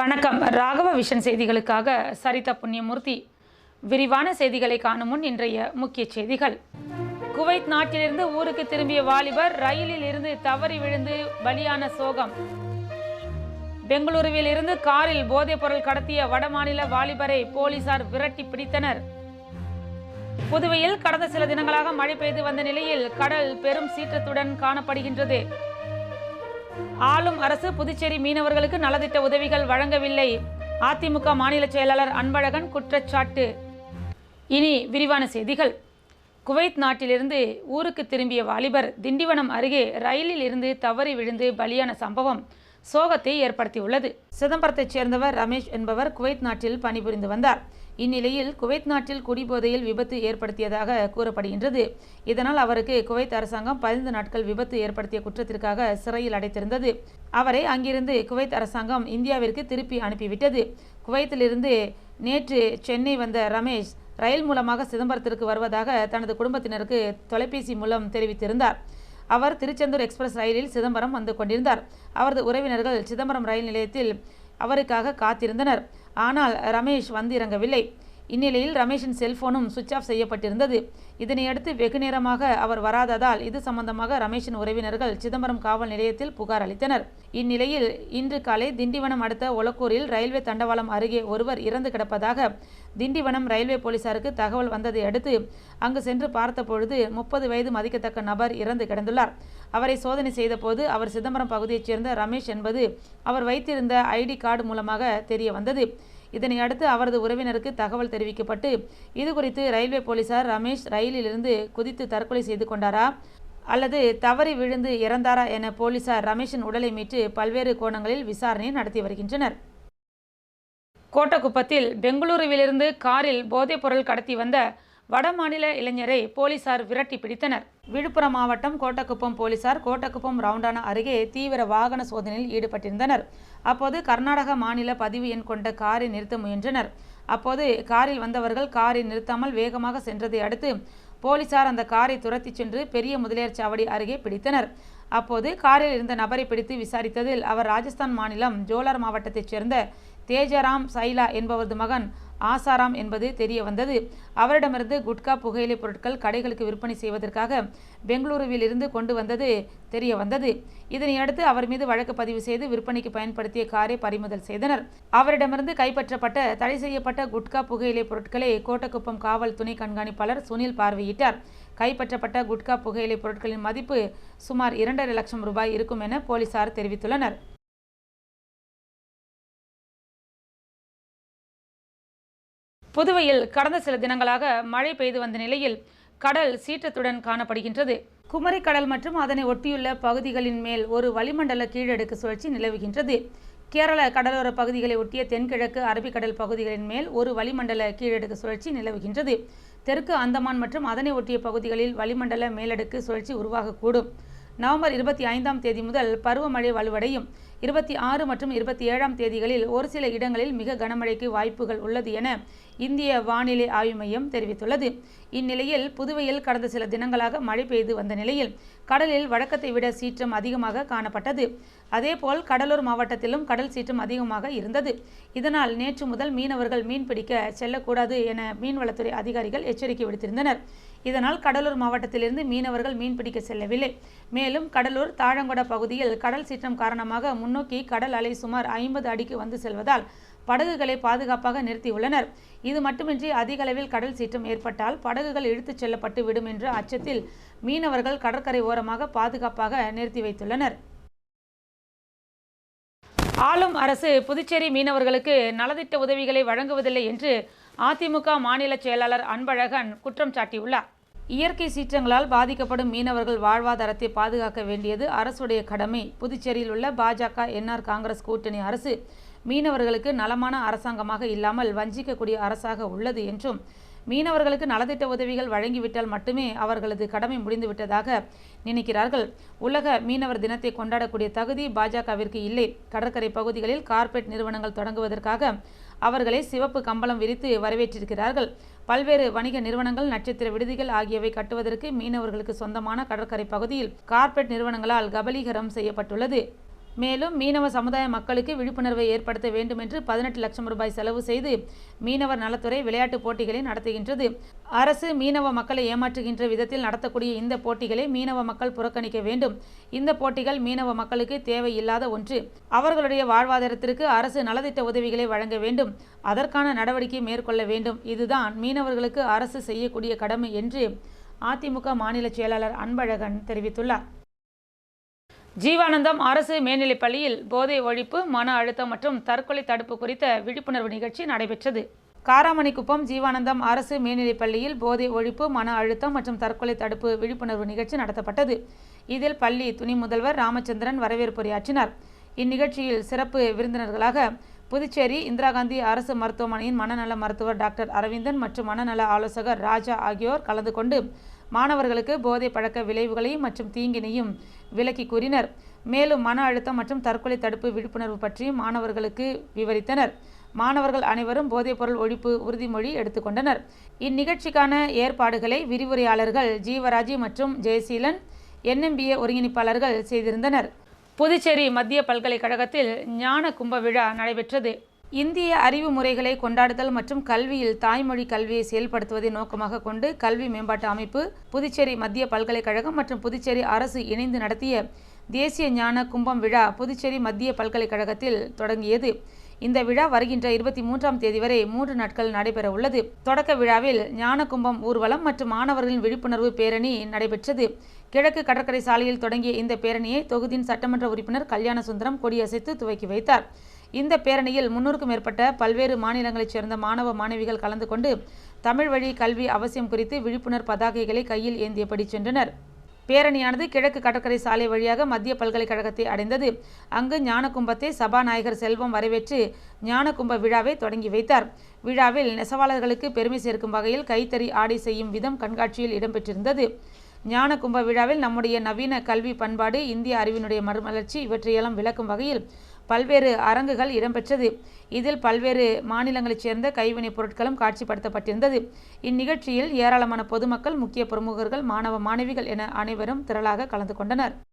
வணக்கம். ராகவ விஷன் செய்திகளுக்காக சரிதா புண்ணியமூர்த்தி. விரிவான செய்திகளை காணும் முன் இன்றைய முக்கிய செய்திகள். குவைத் நாட்டிலிருந்து ஊருக்கு திரும்பிய வாலிபர் ரயிலில் இருந்து தவறி விழுந்து பலியான சோகம். பெங்களூருவில் இருந்து காரில் போதைப் பொருள் கடத்திய வடமாநில வாலிபரை போலீசார் விரட்டி பிடித்தனர். புதுவையில் கடந்த சில தினங்களாக மழை பெய்து வந்த நிலையில் கடல் பெரும் சீற்றத்துடன் காணப்படுகின்றது. ஆளும் அரசு புதுச்சேரி மீனவர்களுக்கு நலத்திட்ட உதவிகள் வழங்கவில்லை. அதிமுக மாநில செயலாளர் அன்பழகன் குற்றச்சாட்டு. இனி விரிவான செய்திகள். குவைத் நாட்டிலிருந்து ஊருக்கு திரும்பிய வாலிபர் திண்டிவனம் அருகே ரயிலில் இருந்து தவறி விழுந்து பலியான சம்பவம் சோகத்தை ஏற்படுத்தியுள்ளது. சிதம்பரத்தைச் சேர்ந்தவர் ரமேஷ் என்பவர் குவைத் நாட்டில் பணிபுரிந்து வந்தார். இந்நிலையில் குவைத் நாட்டில் குடிபோதையில் விபத்து ஏற்படுத்தியதாக கூறப்படுகின்றது. இதனால் அவருக்கு குவைத் அரசாங்கம் பதினைந்து நாட்கள் விபத்து ஏற்படுத்திய குற்றத்திற்காக சிறையில் அடைத்திருந்தது. அவரை அங்கிருந்து குவைத் அரசாங்கம் இந்தியாவிற்கு திருப்பி அனுப்பிவிட்டது. குவைத்திலிருந்து நேற்று சென்னை வந்த ரமேஷ் ரயில் மூலமாக சிதம்பரத்திற்கு வருவதாக தனது குடும்பத்தினருக்கு தொலைபேசி மூலம் தெரிவித்திருந்தார். அவர் திருச்செந்தூர் எக்ஸ்பிரஸ் ரயிலில் சிதம்பரம் வந்து கொண்டிருந்தார். அவரது உறவினர்கள் சிதம்பரம் ரயில் நிலையத்தில் அவருக்காக காத்திருந்தனர். ஆனால் ரமேஷ் வந்து இறங்கவில்லை இந்நிலையில் ரமேஷின் செல்போனும் சுவிட்ச் ஆஃப் செய்யப்பட்டிருந்தது. இதனையடுத்து வெகு நேரமாக அவர் வராததால் இது சம்பந்தமாக ரமேஷின் உறவினர்கள் சிதம்பரம் காவல் நிலையத்தில் புகார் அளித்தனர். இந்நிலையில் இன்று காலை திண்டிவனம் அடுத்த ஒலக்கூரில் ரயில்வே தண்டவாளம் அருகே ஒருவர் இறந்து கிடப்பதாக திண்டிவனம் ரயில்வே போலீசாருக்கு தகவல் வந்ததை அடுத்து அங்கு சென்று பார்த்தபொழுது முப்பது வயது மதிக்கத்தக்க நபர் இறந்து கிடந்துள்ளார். அவரை சோதனை செய்தபோது அவர் சிதம்பரம் பகுதியைச் சேர்ந்த ரமேஷ் என்பது அவர் வைத்திருந்த ஐடி கார்டு மூலமாக தெரிய வந்தது இதனை அடுத்து அவரது உறவினருக்கு தகவல் தெரிவிக்கப்பட்டு இது குறித்து ரயில்வே போலீசார் ரமேஷ் ரயிலிலிருந்து குதித்து தற்கொலை செய்து கொண்டாரா? அல்லது தவறி விழுந்து இறந்தாரா என போலீசார் ரமேஷின் உடலை மீட்டு பல்வேறு கோணங்களில் விசாரணை நடத்தி வருகின்றனர். கோட்டக்குப்பத்தில் பெங்களூருவிலிருந்து காரில் போதைப்பொருள் கடத்தி வந்த வடமாநில இளைஞரை போலீசார் விரட்டி பிடித்தனர். விழுப்புரம் மாவட்டம் கோட்டக்குப்பம் போலீசார் கோட்டக்குப்பம் ரவுண்டான அருகே தீவிர வாகன சோதனையில் ஈடுபட்டிருந்தனர். அப்போது கர்நாடக மாநில பதிவு எண் கொண்ட காரை நிறுத்த முயன்றனர். அப்போது காரில் வந்தவர்கள் காரை நிறுத்தாமல் வேகமாக சென்றதை அடுத்து போலீசார் அந்த காரை துரத்திச் சென்று பெரிய முதலியார் சாவடி அருகே பிடித்தனர். அப்போது காரில் இருந்த நபரை பிடித்து விசாரித்ததில் அவர் ராஜஸ்தான் மாநிலம் ஜோலார் மாவட்டத்தைச் சேர்ந்த தேஜராம் சைலா என்பவரது மகன் ஆசாராம் என்பது தெரிய வந்தது. அவரிடமிருந்து குட்கா புகையிலை பொருட்கள் கடைகளுக்கு விற்பனை செய்வதற்காக பெங்களூருவில் இருந்து கொண்டு வந்தது தெரிய வந்தது. இதனையடுத்து அவர் மீது வழக்கு பதிவு செய்து விற்பனைக்கு பயன்படுத்திய காரை பறிமுதல் செய்தனர். அவரிடமிருந்து கைப்பற்றப்பட்ட தடை செய்யப்பட்ட குட்கா புகையிலை பொருட்களை கோட்டக்குப்பம் காவல் துணை கண்காணிப்பாளர் சுனில் பார்வையிட்டார். கைப்பற்றப்பட்ட குட்கா புகையிலை பொருட்களின் மதிப்பு சுமார் இரண்டரை லட்சம் ரூபாய் இருக்கும் என போலீசார் தெரிவித்துள்ளனர். புதுவையில் கடந்த சில தினங்களாக மழை பெய்து வந்த நிலையில் கடல் சீற்றத்துடன் காணப்படுகின்றது. குமரிக்கடல் மற்றும் அதனை ஒட்டியுள்ள பகுதிகளின் மேல் ஒரு வளிமண்டல கீழடுக்கு சுழற்சி நிலவுகின்றது. கேரள கடலோர பகுதிகளை ஒட்டிய தென்கிழக்கு அரபிக்கடல் பகுதிகளின் மேல் ஒரு வளிமண்டல கீழடுக்கு சுழற்சி நிலவுகின்றது. தெற்கு அந்தமான் மற்றும் அதனை ஒட்டிய பகுதிகளில் வளிமண்டல மேலடுக்கு சுழற்சி உருவாகக்கூடும். நவம்பர் இருபத்தி ஐந்தாம் தேதி முதல் பருவமழை வலுவடையும். இருபத்தி ஆறு மற்றும் இருபத்தி ஏழாம் தேதிகளில் ஒரு சில இடங்களில் மிக கனமழைக்கு வாய்ப்புகள் உள்ளது என இந்திய வானிலை ஆய்வு மையம் தெரிவித்துள்ளது. இந்நிலையில் புதுவையில் கடந்த சில தினங்களாக மழை பெய்து வந்த நிலையில் கடலில் வழக்கத்தை விட சீற்றம் அதிகமாக காணப்பட்டது. அதேபோல் கடலூர் மாவட்டத்திலும் கடல் சீற்றம் அதிகமாக இருந்தது. இதனால் நேற்று முதல் மீனவர்கள் மீன் பிடிக்க செல்லக்கூடாது என மீன்வளத்துறை அதிகாரிகள் எச்சரிக்கை விடுத்திருந்தனர். இதனால் கடலூர் மாவட்டத்திலிருந்து மீனவர்கள் மீன் பிடிக்க செல்லவில்லை. மேலும் கடலூர் தாழங்கொட பகுதியில் கடல் சீற்றம் காரணமாக முன்னோக்கி கடல் அலை சுமார் ஐம்பது அடிக்கு வந்து செல்வதால் படகுகளை பாதுகாப்பாக நிறுத்தியுள்ளனர். இது மட்டுமின்றி அதிக அளவில் கடல் சீற்றம் ஏற்பட்டால் படகுகள் இழுத்துச் செல்லப்பட்டு விடும் என்ற அச்சத்தில் மீனவர்கள் கடற்கரை ஓரமாக பாதுகாப்பாக நிறுத்தி வைத்துள்ளனர். ஆளும் அரசு புதுச்சேரி மீனவர்களுக்கு நலத்திட்ட உதவிகளை வழங்குவதில்லை என்று அதிமுக மாநில செயலாளர் அன்பழகன் குற்றம் சாட்டியுள்ளார். இயற்கை சீற்றங்களால் பாதிக்கப்படும் மீனவர்கள் வாழ்வாதாரத்தை பாதுகாக்க வேண்டியது அரசுடைய கடமை. புதுச்சேரியில் உள்ள பாஜக என்ஆர் காங்கிரஸ் கூட்டணி அரசு மீனவர்களுக்கு நலமான அரசாங்கமாக இல்லாமல் வஞ்சிக்கக்கூடிய அரசாக உள்ளது என்றும் மீனவர்களுக்கு நலத்திட்ட உதவிகள் வழங்கிவிட்டால் மட்டுமே அவர்களது கடமை முடிந்துவிட்டதாக நினைக்கிறார்கள். உலக மீனவர் தினத்தை கொண்டாடக்கூடிய தகுதி பாஜகவிற்கு இல்லை. கடற்கரை பகுதிகளில் கார்ப்பரேட் நிறுவனங்கள் தொடங்குவதற்காக அவர்களை சிவப்பு கம்பளம் விரித்து வரவேற்றிருக்கிறார்கள். பல்வேறு வணிக நிறுவனங்கள் நட்சத்திர விடுதிகள் ஆகியவை கட்டுவதற்கு மீனவர்களுக்கு சொந்தமான கடற்கரை பகுதியில் கார்ப்பரேட் நிறுவனங்களால் கபலீகரம் செய்யப்பட்டுள்ளது. மேலும் மீனவ சமுதாய மக்களுக்கு விழிப்புணர்வை ஏற்படுத்த வேண்டும் என்று பதினெட்டு லட்சம் ரூபாய் செலவு செய்து மீனவர் நலத்துறை விளையாட்டுப் போட்டிகளை நடத்துகின்றது. அரசு மீனவ மக்களை ஏமாற்றுகின்ற விதத்தில் நடத்தக்கூடிய இந்த போட்டிகளை மீனவ மக்கள் புறக்கணிக்க வேண்டும். இந்த போட்டிகள் மீனவ மக்களுக்கு தேவையில்லாத ஒன்று. அவர்களுடைய வாழ்வாதாரத்திற்கு அரசு நலத்திட்ட உதவிகளை வழங்க வேண்டும். அதற்கான நடவடிக்கை மேற்கொள்ள வேண்டும். இதுதான் மீனவர்களுக்கு அரசு செய்யக்கூடிய கடமை என்று அதிமுக மாநில செயலாளர் அன்பழகன் தெரிவித்துள்ளார். ஜீவானந்தம் அரசு மேல்நிலைப் பள்ளியில் போதை ஒழிப்பு மன அழுத்தம் மற்றும் தற்கொலை தடுப்பு குறித்த விழிப்புணர்வு நிகழ்ச்சி நடைபெற்றது. காராமணிக்குப்பம் ஜீவானந்தம் அரசு மேல்நிலைப் பள்ளியில் போதை ஒழிப்பு மன அழுத்தம் மற்றும் தற்கொலை தடுப்பு விழிப்புணர்வு நிகழ்ச்சி நடத்தப்பட்டது. இதில் பள்ளி துணை முதல்வர் ராமச்சந்திரன் வரவேற்புரையாற்றினார் இந்நிகழ்ச்சியில் சிறப்பு விருந்தினர்களாக புதுச்சேரி இந்திரா காந்தி அரசு மருத்துவமனையின் மனநல மருத்துவர் டாக்டர் அரவிந்தன் மற்றும் மனநல ஆலோசகர் ராஜா ஆகியோர் கலந்து கொண்டு மாணவர்களுக்கு போதை பழக்க விளைவுகளையும் மற்றும் தீங்கினையும் விளக்கி கூறினர். மேலும் மன அழுத்தம் மற்றும் தற்கொலை தடுப்பு விழிப்புணர்வு பற்றி மாணவர்களுக்கு விவரித்தனர். மாணவர்கள் அனைவரும் போதைப்பொருள் ஒழிப்பு உறுதிமொழி எடுத்துக்கொண்டனர். இந்நிகழ்ச்சிக்கான ஏற்பாடுகளை விரிவுரையாளர்கள் ஜீவராஜி மற்றும் ஜெயசீலன் என்எம்பிஏ ஒருங்கிணைப்பாளர்கள் செய்திருந்தனர். புதுச்சேரி மத்திய பல்கலைக்கழகத்தில் ஞான கும்ப விழா நடைபெற்றது. இந்திய அறிவு முறைகளை கொண்டாடுதல் மற்றும் கல்வியில் தாய்மொழி கல்வியை செயல்படுத்துவதை நோக்கமாக கொண்டு கல்வி மேம்பாட்டு அமைப்பு புதுச்சேரி மத்திய பல்கலைக்கழகம் மற்றும் புதுச்சேரி அரசு இணைந்து நடத்திய தேசிய ஞான கும்பம் விழா புதுச்சேரி மத்திய பல்கலைக்கழகத்தில் தொடங்கியது. இந்த விழா வருகின்ற இருபத்தி மூன்றாம் தேதி வரை மூன்று நாட்கள் நடைபெற உள்ளது. தொடக்க விழாவில் ஞான கும்பம் ஊர்வலம் மற்றும் மாணவர்களின் விழிப்புணர்வு பேரணி நடைபெற்றது. கிழக்கு கடற்கரை சாலையில் தொடங்கிய இந்த பேரணியை தொகுதியின் சட்டமன்ற உறுப்பினர் கல்யாண சுந்தரம் கொடியசைத்து துவக்கி வைத்தார். இந்த பேரணியில் முன்னூறுக்கும் மேற்பட்ட பல்வேறு மாநிலங்களைச் சேர்ந்த மாணவ மாணவிகள் கலந்து கொண்டு தமிழ் வழி கல்வி அவசியம் குறித்து விழிப்புணர் பதாகைகளை கையில் ஏந்தியபடி சென்றனர். பேரணியானது கிழக்கு கடற்கரை சாலை வழியாக மத்திய பல்கலைக்கழகத்தை அடைந்தது. அங்கு ஞானகும்பத்தை சபாநாயகர் செல்வம் வரவேற்று ஞானகும்ப விழாவை தொடங்கி வைத்தார். விழாவில் நெசவாளர்களுக்கு பெருமை சேர்க்கும் வகையில் கைத்தறி ஆடை செய்யும் விதம் கண்காட்சியில் இடம்பெற்றிருந்தது. ஞான கும்ப விழாவில் நம்முடைய நவீன கல்வி பண்பாடு இந்திய அறிவினுடைய மறுமலர்ச்சி இவற்றையெல்லாம் விளக்கும் வகையில் பல்வேறு அரங்குகள் இடம்பெற்றது. இதில் பல்வேறு மாநிலங்களைச் சேர்ந்த கைவினைப் பொருட்களும் காட்சிப்படுத்தப்பட்டிருந்தது. இந்நிகழ்ச்சியில் ஏராளமான பொதுமக்கள் முக்கிய பிரமுகர்கள் மாணவ மாணவிகள் என அனைவரும் திரளாக கலந்து கொண்டனர்.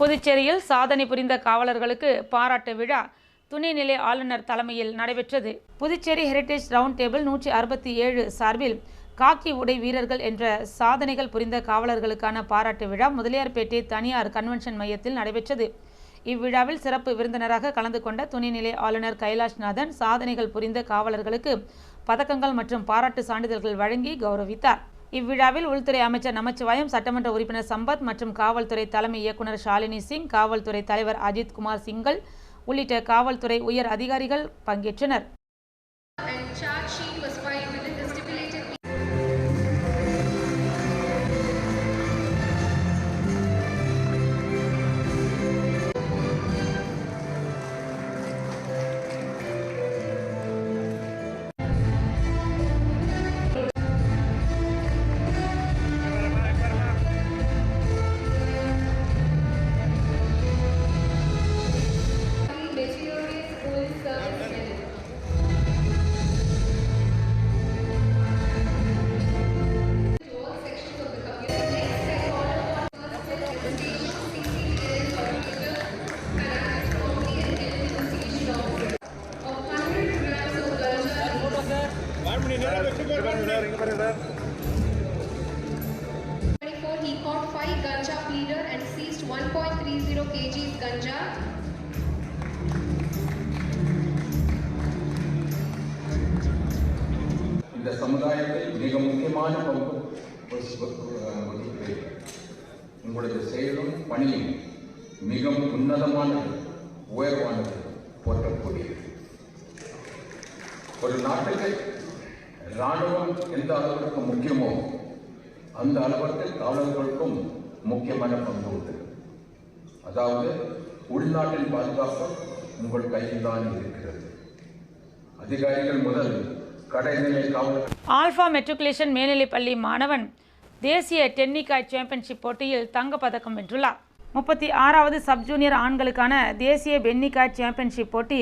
புதுச்சேரியில் சாதனை புரிந்த காவலர்களுக்கு பாராட்டு விழா துணைநிலை ஆளுநர் தலைமையில் நடைபெற்றது. புதுச்சேரி ஹெரிட்டேஜ் ரவுண்ட் டேபிள் நூற்றி அறுபத்தி ஏழு சார்பில் காக்கி உடை வீரர்கள் என்ற சாதனைகள் புரிந்த காவலர்களுக்கான பாராட்டு விழா முதலியார்பேட்டை தனியார் கன்வென்ஷன் மையத்தில் நடைபெற்றது. இவ்விழாவில் சிறப்பு விருந்தினராக கலந்து கொண்ட துணைநிலை ஆளுநர் கைலாஷ்நாதன் சாதனைகள் புரிந்த காவலர்களுக்கு பதக்கங்கள் மற்றும் பாராட்டு சான்றிதழ்கள் வழங்கி கௌரவித்தார். இவ்விழாவில் உள்துறை அமைச்சர் நமச்சிவாயம் சட்டமன்ற உறுப்பினர் சம்பத் மற்றும் காவல்துறை தலைமை இயக்குநர் ஷாலினி சிங் காவல்துறை தலைவர் அஜித் குமார் சிங்கல் உள்ளிட்ட காவல்துறை உயர் அதிகாரிகள் பங்கேற்றனர். பணி பணியும் மிகவும் உன்னதமானது உயர்வானது போற்றக்கூடியது ஒரு நாட்டுக்கு இராணுவம் எந்த அளவிற்கு முக்கியமோ அந்த அளவிற்கு காவலர்களுக்கும் முக்கியமான பங்கு உண்டு. அதாவது உள்நாட்டின் பாதுகாப்பு உங்கள் கையில் தான் இருக்கிறது. அதிகாரிகள் முதல் கடைநிலை காவலர்கள் ஆல்ஃபா மெட்ரிகுலேஷன் மேல்நிலைப்பள்ளி மாணவன் தேசிய டென்னிகாய் சாம்பியன்ஷிப் போட்டியில் தங்கப்பதக்கம் வென்றுள்ளார். முப்பத்தி ஆறாவது சப் ஜூனியர் ஆண்களுக்கான தேசிய பென்னிகாய் சாம்பியன்ஷிப் போட்டி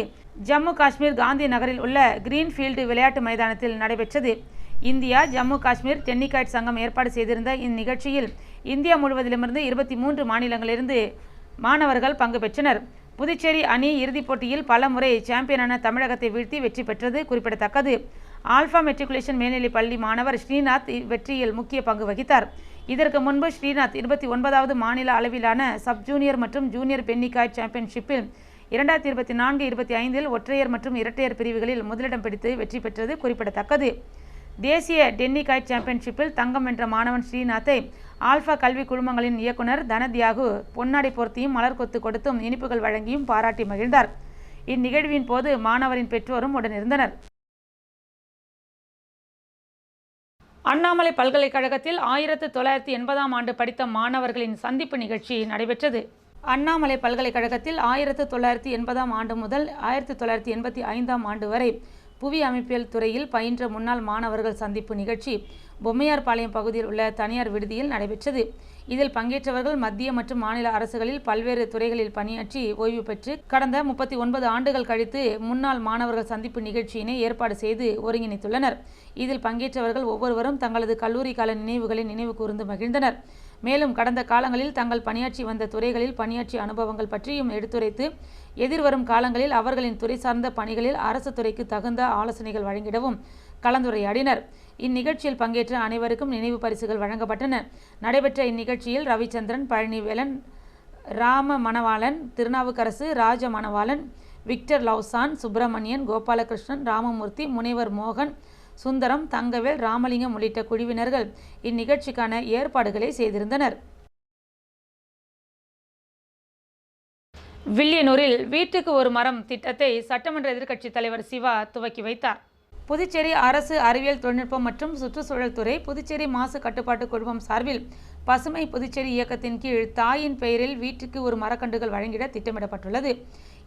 ஜம்மு காஷ்மீர் காந்தி நகரில் உள்ள கிரீன்ஃபீல்டு விளையாட்டு மைதானத்தில் நடைபெற்றது. இந்தியா ஜம்மு காஷ்மீர் டென்னிகாய்ட் சங்கம் ஏற்பாடு செய்திருந்த இந்நிகழ்ச்சியில் இந்தியா முழுவதிலுமிருந்து இருபத்தி மூன்று மாநிலங்களிலிருந்து மாணவர்கள் பங்கு பெற்றனர். புதுச்சேரி அணி இறுதிப் போட்டியில் பல முறை சாம்பியனான தமிழகத்தை வீழ்த்தி வெற்றி பெற்றது குறிப்பிடத்தக்கது. ஆல்ஃபா மெட்ரிகுலேஷன் மேல்நிலைப் பள்ளி மாணவர் ஸ்ரீநாத் வெற்றியில் முக்கிய பங்கு வகித்தார். இதற்கு முன்பு ஸ்ரீநாத் இருபத்தி ஒன்பதாவது மாநில அளவிலான சப் ஜூனியர் மற்றும் ஜூனியர் பென்னிகாய்ட் சாம்பியன்ஷிப்பில் இரண்டாயிரத்தி இருபத்தி நான்கு இருபத்தி ஐந்தில் ஒற்றையர் மற்றும் இரட்டையர் பிரிவுகளில் முதலிடம் பிடித்து வெற்றி பெற்றது குறிப்பிடத்தக்கது. தேசிய டென்னிகாய்ட் சாம்பியன்ஷிப்பில் தங்கம் வென்ற மாணவன் ஸ்ரீநாத்தை ஆல்ஃபா கல்வி குழுமங்களின் இயக்குனர் தனத்யாகு பொன்னாடை பொருத்தியும் மலர் கொத்து கொடுத்தும் இனிப்புகள் வழங்கியும் பாராட்டி மகிழ்ந்தார். இந்நிகழ்வின் போது மாணவரின் பெற்றோரும் உடனிருந்தனர். அண்ணாமலை பல்கலைக்கழகத்தில் ஆயிரத்து தொள்ளாயிரத்தி எண்பதாம் ஆண்டு படித்த மாணவர்களின் சந்திப்பு நிகழ்ச்சி நடைபெற்றது. அண்ணாமலை பல்கலைக்கழகத்தில் ஆயிரத்து தொள்ளாயிரத்தி எண்பதாம் ஆண்டு முதல் ஆயிரத்தி தொள்ளாயிரத்தி எண்பத்தி ஐந்தாம் ஆண்டு வரை புவி அமைப்பியல் துறையில் பயின்ற முன்னாள் மாணவர்கள் சந்திப்பு நிகழ்ச்சி பொம்மையார்பாளையம் பகுதியில் உள்ள தனியார் விடுதியில் நடைபெற்றது. இதில் பங்கேற்றவர்கள் மத்திய மற்றும் மாநில அரசுகளில் பல்வேறு துறைகளில் பணியாற்றி ஓய்வு பெற்று கடந்த முப்பத்தி ஒன்பது ஆண்டுகள் கழித்து முன்னாள் மாணவர்கள் சந்திப்பு நிகழ்ச்சியினை ஏற்பாடு செய்து ஒருங்கிணைத்துள்ளனர். இதில் பங்கேற்றவர்கள் ஒவ்வொருவரும் தங்களது கல்லூரி கால நினைவுகளை நினைவு கூர்ந்து மகிழ்ந்தனர். மேலும் கடந்த காலங்களில் தங்கள் பணியாற்றி வந்த துறைகளில் பணியாற்றிய அனுபவங்கள் பற்றியும் எடுத்துரைத்து எதிர்வரும் காலங்களில் அவர்களின் துறை சார்ந்த பணிகளில் அரசு துறைக்கு தகுந்த ஆலோசனைகள் வழங்கிடவும் கலந்துரையாடினர். இந்நிகழ்ச்சியில் பங்கேற்ற அனைவருக்கும் நினைவு பரிசுகள் வழங்கப்பட்டன. நடைபெற்ற இந்நிகழ்ச்சியில் ரவிச்சந்திரன் பழனிவேலன் ராம மணவாளன் திருநாவுக்கரசு ராஜ மணவாளன் விக்டர் லவ்சான் சுப்பிரமணியன் கோபாலகிருஷ்ணன் ராமமூர்த்தி முனைவர் மோகன் சுந்தரம் தங்கவேல் ராமலிங்கம் உள்ளிட்ட குழுவினர்கள் இந்நிகழ்ச்சிக்கான ஏற்பாடுகளை செய்திருந்தனர். வில்லியனூரில் வீட்டுக்கு ஒரு மரம் திட்டத்தை சட்டமன்ற எதிர்க்கட்சித் தலைவர் சிவா துவக்கி வைத்தார். புதுச்சேரி அரசு அறிவியல் தொழில்நுட்பம் மற்றும் சுற்றுச்சூழல் துறை புதுச்சேரி மாசு கட்டுப்பாட்டு குழுமம் சார்பில் பசுமை புதுச்சேரி இயக்கத்தின் கீழ் தாயின் பெயரில் வீட்டுக்கு ஒரு மரக்கன்றுகள் வழங்கிட திட்டமிடப்பட்டுள்ளது.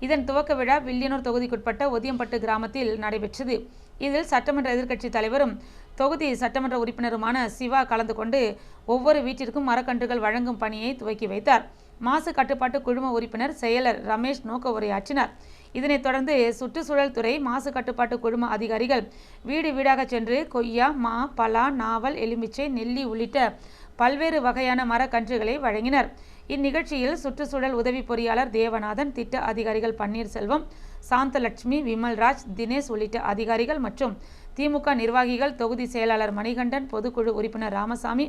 இதன் துவக்க விழா வில்லியனூர் தொகுதிக்குட்பட்ட ஒதியம்பட்டு கிராமத்தில் நடைபெற்றது. இதில் சட்டமன்ற எதிர்க்கட்சி தலைவரும் தொகுதி சட்டமன்ற உறுப்பினருமான சிவா கலந்து கொண்டு ஒவ்வொரு வீட்டிற்கும் மரக்கன்றுகள் வழங்கும் பணியை துவக்கி வைத்தார். மாசு கட்டுப்பாட்டு குழும உறுப்பினர் செயலர் ரமேஷ் நோக்க உரையாற்றினார். இதனைத் தொடர்ந்து சுற்றுச்சூழல் துறை மாசு கட்டுப்பாட்டு குழும அதிகாரிகள் வீடு வீடாக சென்று கொய்யா மா பலா நாவல் எலுமிச்சை நெல்லி உள்ளிட்ட பல்வேறு வகையான மரக்கன்றுகளை வழங்கினர். இந்நிகழ்ச்சியில் சுற்றுச்சூழல் உதவி பொறியாளர் தேவநாதன் திட்ட அதிகாரிகள் பன்னீர்செல்வம் சாந்தலட்சுமி விமல்ராஜ் தினேஷ் உள்ளிட்ட அதிகாரிகள் மற்றும் திமுக நிர்வாகிகள் தொகுதி செயலாளர் மணிகண்டன் பொதுக்குழு உறுப்பினர் ராமசாமி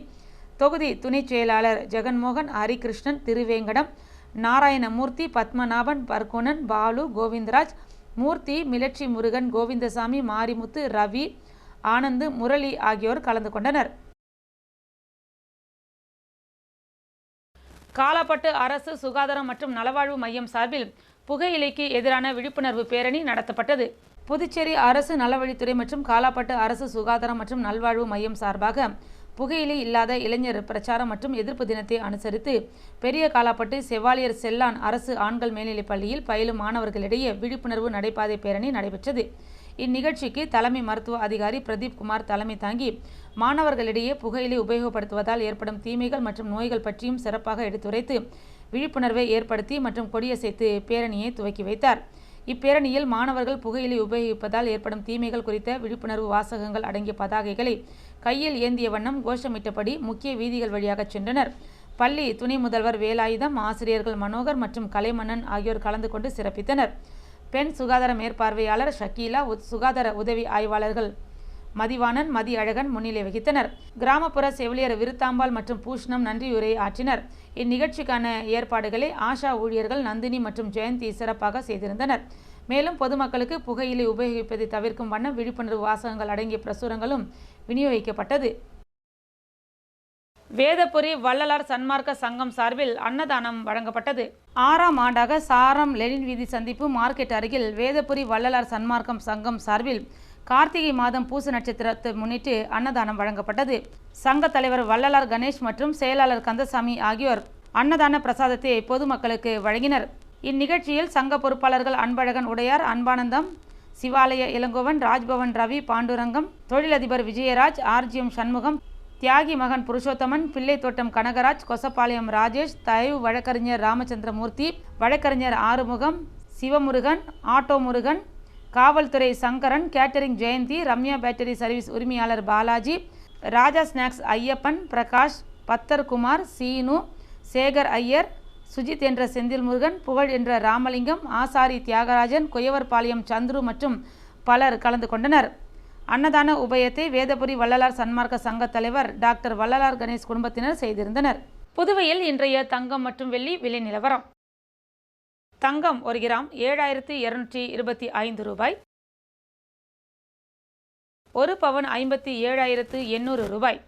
தொகுதி துணைச் செயலாளர் ஜெகன்மோகன் ஹரிகிருஷ்ணன் திருவேங்கடம் நாராயணமூர்த்தி பத்மநாபன் பர்கோணன் பாலு கோவிந்தராஜ் மூர்த்தி மிலட்சி முருகன் கோவிந்தசாமி மாரிமுத்து ரவி ஆனந்து முரளி ஆகியோர் கலந்து கொண்டனர். காலாப்பட்டு அரசு சுகாதாரம் மற்றும் நலவாழ்வு மையம் சார்பில் புகையிலைக்கு எதிரான விழிப்புணர்வு பேரணி நடத்தப்பட்டது. புதுச்சேரி அரசு நலவழித்துறை மற்றும் காலாப்பட்டு அரசு சுகாதாரம் மற்றும் நல்வாழ்வு மையம் சார்பாக புகையிலை இல்லாத இளைஞர் பிரச்சாரம் மற்றும் எதிர்ப்பு தினத்தை அனுசரித்து பெரிய காலாப்பட்டு செவாலியர் செல்லான் அரசு ஆண்கள் மேல்நிலைப் பள்ளியில் பயிலும் மாணவர்களிடையே விழிப்புணர்வு நடைபாதை பேரணி நடைபெற்றது. இந்நிகழ்ச்சிக்கு தலைமை மருத்துவ அதிகாரி பிரதீப் குமார் தலைமை தாங்கி மாணவர்களிடையே புகையிலை உபயோகப்படுத்துவதால் ஏற்படும் தீமைகள் மற்றும் நோய்கள் பற்றியும் சிறப்பாக எடுத்துரைத்து விழிப்புணர்வை ஏற்படுத்தி மற்றும் கொடியசைத்து பேரணியை துவக்கி வைத்தார். இப்பேரணியில் மாணவர்கள் புகையிலை உபயோகிப்பதால் ஏற்படும் தீமைகள் குறித்த விழிப்புணர்வு வாசகங்கள் அடங்கிய பதாகைகளை கையில் ஏந்திய வண்ணம் கோஷமிட்டபடி முக்கிய வீதிகள் வழியாக சென்றனர். பள்ளி துணை முதல்வர் வேலாயுதம் ஆசிரியர்கள் மனோகர் மற்றும் கலைமன்னன் ஆகியோர் கலந்து கொண்டு சிறப்பித்தனர். பெண் சுகாதார மேற்பார்வையாளர் ஷக்கீலா உத்- சுகாதார உதவி ஆய்வாளர்கள் மதிவாணன் மதி அழகன் முன்னிலை வகித்தனர். கிராமப்புற செவிலியர் விருத்தாம்பாள் மற்றும் பூஷ்ணம் நன்றியுரை ஆற்றினர். இந்நிகழ்ச்சிக்கான ஏற்பாடுகளை ஆஷா ஊழியர்கள் நந்தினி மற்றும் ஜெயந்தி சிறப்பாக செய்திருந்தனர். மேலும் பொதுமக்களுக்கு புகையிலை உபயோகிப்பதை தவிர்க்கும் வண்ணம் விழிப்புணர்வு வாசகங்கள் அடங்கிய பிரசுரங்களும் விநியோகிக்கப்பட்டது. வேதபுரி வள்ளலார் சன்மார்க்க சங்கம் சார்பில் அன்னதானம் வழங்கப்பட்டது. ஆறாம் ஆண்டாக சாரம் லெனின் வீதி சந்திப்பு மார்க்கெட் அருகில் வேதபுரி வள்ளலார் சன்மார்க்கம் சங்கம் சார்பில் கார்த்திகை மாதம் பூச நட்சத்திரத்தை முன்னிட்டு அன்னதானம் வழங்கப்பட்டது. சங்க தலைவர் வள்ளலார் கணேஷ் மற்றும் செயலாளர் கந்தசாமி ஆகியோர் அன்னதான பிரசாதத்தை பொதுமக்களுக்கு வழங்கினர். இந்நிகழ்ச்சியில் சங்க பொறுப்பாளர்கள் அன்பழகன் உடையார் அன்பானந்தம் சிவாலய இளங்கோவன் ராஜ்பவன் ரவி பாண்டுரங்கம் தொழிலதிபர் விஜயராஜ் ஆர்ஜிஎம் சண்முகம் தியாகி மகன் புருஷோத்தமன் பிள்ளைத்தோட்டம் கனகராஜ் கொசப்பாளையம் ராஜேஷ் தயவு வழக்கறிஞர் ராமச்சந்திரமூர்த்தி வழக்கறிஞர் ஆறுமுகம் சிவமுருகன் ஆட்டோ முருகன் காவல்துறை Sankaran catering Jayanthi Ramya battery service உரிமையாளர் பாலாஜி ராஜா ஸ்நாக்ஸ் ஐயப்பன் பிரகாஷ் பத்தர்குமார் சீனு சேகர் ஐயர் சுஜித் என்ற செந்தில் முருகன் புகழ் என்ற ராமலிங்கம் ஆசாரி தியாகராஜன் குயவர்பாளையம் சந்துரு மற்றும் பலர் கலந்து கொண்டனர். அன்னதான உபயத்தை வேதபுரி வள்ளலார் சன்மார்க்க சங்க தலைவர் டாக்டர் வள்ளலார் கணேஷ் குடும்பத்தினர் செய்திருந்தனர். புதுவையில் இன்றைய தங்கம் மற்றும் வெள்ளி விலை நிலவரம். தங்கம் ஒரு கிராம் ஏழாயிரத்து இருநூற்றி இருபத்தி ஐந்து ரூபாய். ஒரு பவன் ஐம்பத்தி ஏழாயிரத்து எண்ணூறு ரூபாய்.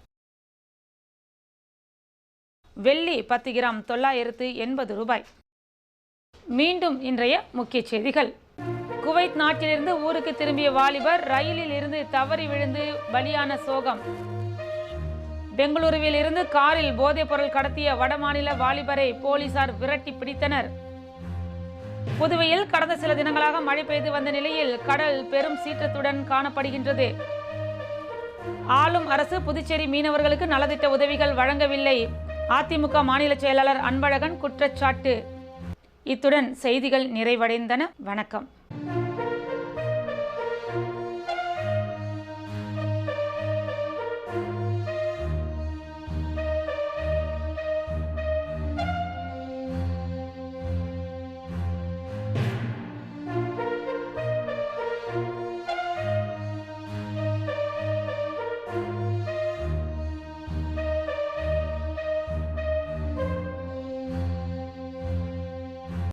வெள்ளி பத்து கிராம் தொள்ளாயிரத்து எண்பது ரூபாய். மீண்டும் இன்றைய முக்கிய செய்திகள். குவைத் நாட்டிலிருந்து ஊருக்கு திரும்பிய வாலிபர் ரயிலில் இருந்து தவறி விழுந்து பலியான சோகம். பெங்களூருவில் இருந்து காரில் போதைப் பொருள் கடத்திய வடமாநில வாலிபரை போலீசார் விரட்டி பிடித்தனர். புதுவையில் கடந்த சில தினங்களாக மழை பெய்து வந்த நிலையில் கடல் பெரும் சீற்றத்துடன் காணப்படுகின்றது. ஆளும் அரசு புதுச்சேரி மீனவர்களுக்கு நலத்திட்ட உதவிகள் வழங்கவில்லை. அதிமுக மாநில செயலாளர் அன்பழகன் குற்றச்சாட்டு. இத்துடன் செய்திகள் நிறைவடைந்தன. வணக்கம்.